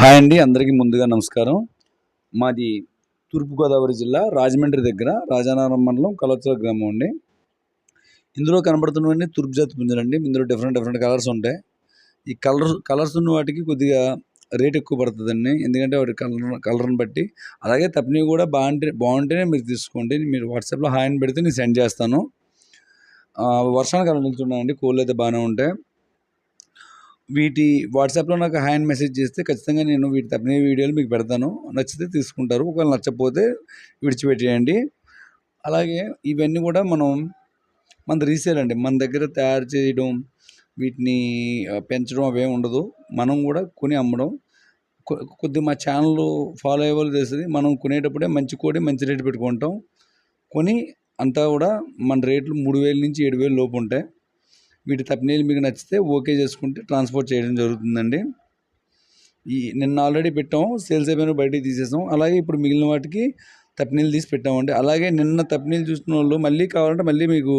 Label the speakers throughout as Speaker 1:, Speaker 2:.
Speaker 1: Hi అండి అందరికీ ముందుగా నమస్కారం. మాది తూర్పుగోదావరి జిల్లా రాజమండ్రి దగ్గర రాజానగరం మండలం కలచల గ్రామం అండి. ఇందులో కనబడుతున్నవన్నీ తూర్పు జాతి పుంజలండి ఇందులో డిఫరెంట్ డిఫరెంట్ కలర్స్ ఉంటాయి. ఈ కలర్ కలర్స్ ఉన్న వాటికి కొద్దిగా రేట్ ఎక్కువ పడుతుందండి. ఎందుకంటే వాటి కలర్ కలర్ని బట్టి. అలాగే తప్పనివి కూడా బాగుంటే బాగుంటేనే మీరు తీసుకోండి. మీరు వాట్సాప్లో హాయ్ అని పెడితే నేను సెండ్ చేస్తాను. వర్షానికి వర్షానికి నిల్చున్నాయండి. కోళ్ళు అయితే బాగానే ఉంటాయి. వీటి వాట్సాప్లో నాకు హ్యాండ్ మెసేజ్ చేస్తే ఖచ్చితంగా నేను వీటి తప్పిన వీడియోలు మీకు పెడతాను. నచ్చితే తీసుకుంటారు. ఒకవేళ నచ్చకపోతే విడిచిపెట్టేయండి. అలాగే ఇవన్నీ కూడా మనం మన రీసేల్ అండి. మన దగ్గర తయారు చేయడం వీటిని పెంచడం అవేం ఉండదు. మనం కూడా కొని అమ్మడం. కొ- కొద్ది మా ఛానల్ ఫాలో అయ్యే తెలుస్తుంది. మనం కొనేటప్పుడే మంచి కోడి మంచి రేటు పెట్టుకుంటాం. కొని అంతా కూడా మన రేట్లు మూడు వేల నుంచి ఏడు వేలు లోపు ఉంటాయి. వీటి తప్పనీలు మీకు నచ్చితే ఓకే చేసుకుంటే ట్రాన్స్పోర్ట్ చేయడం జరుగుతుందండి. ఈ నిన్న ఆల్రెడీ పెట్టాం సేల్స్ అయిపోయిన బయటికి తీసేసాం. అలాగే ఇప్పుడు మిగిలిన వాటికి తప్పనీలు తీసి పెట్టామండి. అలాగే నిన్న తప్పనీలు చూసిన వాళ్ళు మళ్ళీ కావాలంటే మళ్ళీ మీకు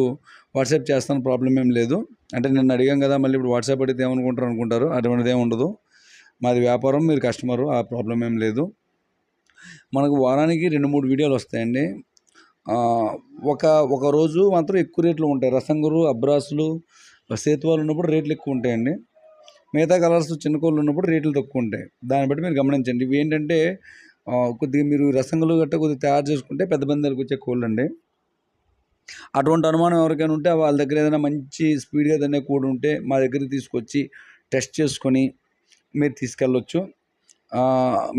Speaker 1: వాట్సాప్ చేస్తాను ప్రాబ్లం ఏం లేదు. అంటే నిన్న అడిగాం కదా మళ్ళీ ఇప్పుడు వాట్సాప్ అడిగితే ఏమనుకుంటారు అనుకుంటారు అటువంటిది ఏమి ఉండదు. మాది వ్యాపారం మీరు కస్టమరు ఆ ప్రాబ్లం ఏం లేదు. మనకు వారానికి రెండు మూడు వీడియోలు వస్తాయండి. ఒక ఒక రోజు మాత్రం ఎక్కువ రేట్లు ఉంటాయి. రసంగురు అబ్రాసులు సేతువాలు ఉన్నప్పుడు రేట్లు ఎక్కువ ఉంటాయండి. మిగతా కలర్స్ చిన్న కోళ్ళు ఉన్నప్పుడు రేట్లు తక్కువ ఉంటాయి. దాన్ని బట్టి మీరు గమనించండి. ఇవి ఏంటంటే కొద్దిగా మీరు రసంగులు గట్ట కొద్దిగా తయారు చేసుకుంటే పెద్ద బందరికి వచ్చే కోళ్ళు అండి అటువంటి అనుమానం ఎవరికైనా ఉంటే వాళ్ళ దగ్గర ఏదైనా మంచి స్పీడ్గా తినే కోడి ఉంటే మా దగ్గరికి తీసుకొచ్చి టెస్ట్ చేసుకొని మీరు తీసుకెళ్ళొచ్చు.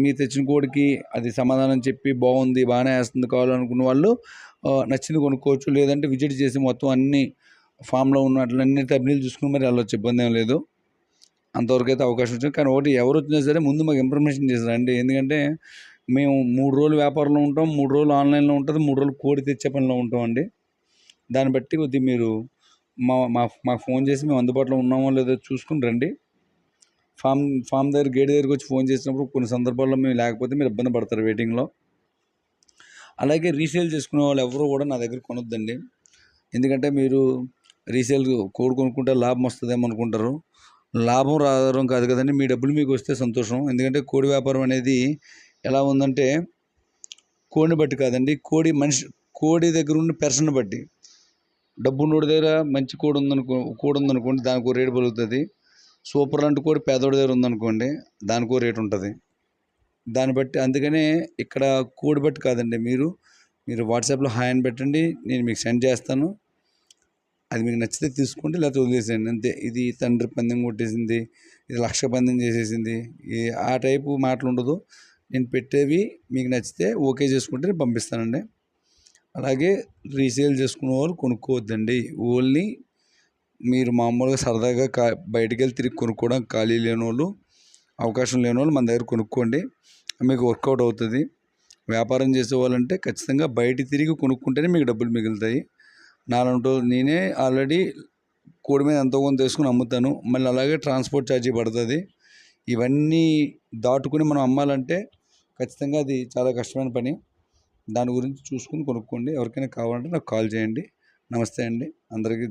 Speaker 1: మీరు తెచ్చిన కోడికి అది సమాధానం చెప్పి బాగుంది బాగానే వేస్తుంది కావాలనుకున్న వాళ్ళు నచ్చింది కొనుక్కోవచ్చు. లేదంటే విజిట్ చేసి మొత్తం అన్నీ ఫామ్లో ఉన్న అట్లన్నీ తబ్నీలు చూసుకుని మరి వెళ్ళొచ్చు ఇబ్బంది ఏం లేదు. అంతవరకు అయితే అవకాశం వచ్చింది. కానీ ఒకటి ఎవరు వచ్చినా సరే ముందు మాకు ఇన్ఫర్మేషన్ చేశారండి ఎందుకంటే మేము మూడు రోజులు వ్యాపారంలో ఉంటాం మూడు రోజులు ఆన్లైన్లో ఉంటుంది మూడు రోజులు కోడి తెచ్చే పనిలో ఉంటాం అండి. దాన్ని బట్టి కొద్దిగా మీరు మా మా మాకు ఫోన్ చేసి మేము అందుబాటులో ఉన్నామో లేదో చూసుకుని రండి. ఫామ్ ఫామ్ దగ్గర గేట్ దగ్గరికి వచ్చి ఫోన్ చేసినప్పుడు కొన్ని సందర్భాల్లో మేము లేకపోతే మీరు ఇబ్బంది పడతారు వెయిటింగ్లో. అలాగే రీసేల్ చేసుకునే వాళ్ళు ఎవరు కూడా నా దగ్గర కొనొద్దండి. ఎందుకంటే మీరు రీసేల్ కోడి కొనుక్కుంటే లాభం వస్తుందేమో అనుకుంటారు. లాభం రావడం కాదు కదండి మీ డబ్బులు మీకు వస్తే సంతోషం. ఎందుకంటే కోడి వ్యాపారం అనేది ఎలా ఉందంటే కోడిని బట్టి కాదండి కోడి మనిషి కోడి దగ్గర ఉన్న పెర్సన్ బట్టి. డబ్బు ఉన్నోడి దగ్గర మంచి కోడి ఉందనుకో కోడి ఉందనుకోండి దానికి రేటు పలుకుతుంది సూపర్ లాంటి కోడి పేదోడి దగ్గర ఉందనుకోండి దానికి రేటు ఉంటుంది. దాన్ని బట్టి అందుకనే ఇక్కడ కోడి బట్టి కాదండి మీరు మీరు వాట్సాప్లో హాయ్ అని పెట్టండి నేను మీకు సెండ్ చేస్తాను. అది మీకు నచ్చితే తీసుకోండి లేకపోతే వదిలేసేయండి. అంతే. ఇది తండ్రి పందెం కొట్టేసింది ఇది లక్ష పందెం చేసేసింది. ఈ ఆ టైపు మాటలు ఉండదు. నేను పెట్టేవి మీకు నచ్చితే ఓకే చేసుకుంటే నేను పంపిస్తానండి. అలాగే రీసేల్ చేసుకునే వాళ్ళు కొనుక్కోవద్దండి. ఓన్లీ మీరు మామూలుగా సరదాగా కా బయటికి వెళ్ళి తిరిగి కొనుక్కోవడానికి ఖాళీ లేని వాళ్ళు అవకాశం లేని వాళ్ళు మన దగ్గర కొనుక్కోండి. మీకు వర్కౌట్ అవుతుంది. వ్యాపారం చేసే వాళ్ళంటే ఖచ్చితంగా బయట తిరిగి కొనుక్కుంటేనే మీకు డబ్బులు మిగులుతాయి. నాలుగు నేనే ఆల్రెడీ కోడి మీద ఎంతో కొంత తీసుకుని అమ్ముతాను. మళ్ళీ అలాగే ట్రాన్స్పోర్ట్ ఛార్జీ పడుతుంది. ఇవన్నీ దాటుకుని మనం అమ్మాలంటే ఖచ్చితంగా అది చాలా కష్టమైన పని. దాని గురించి చూసుకుని కొనుక్కోండి. ఎవరికైనా కావాలంటే నాకు కాల్ చేయండి. నమస్తే అండి. అందరికీ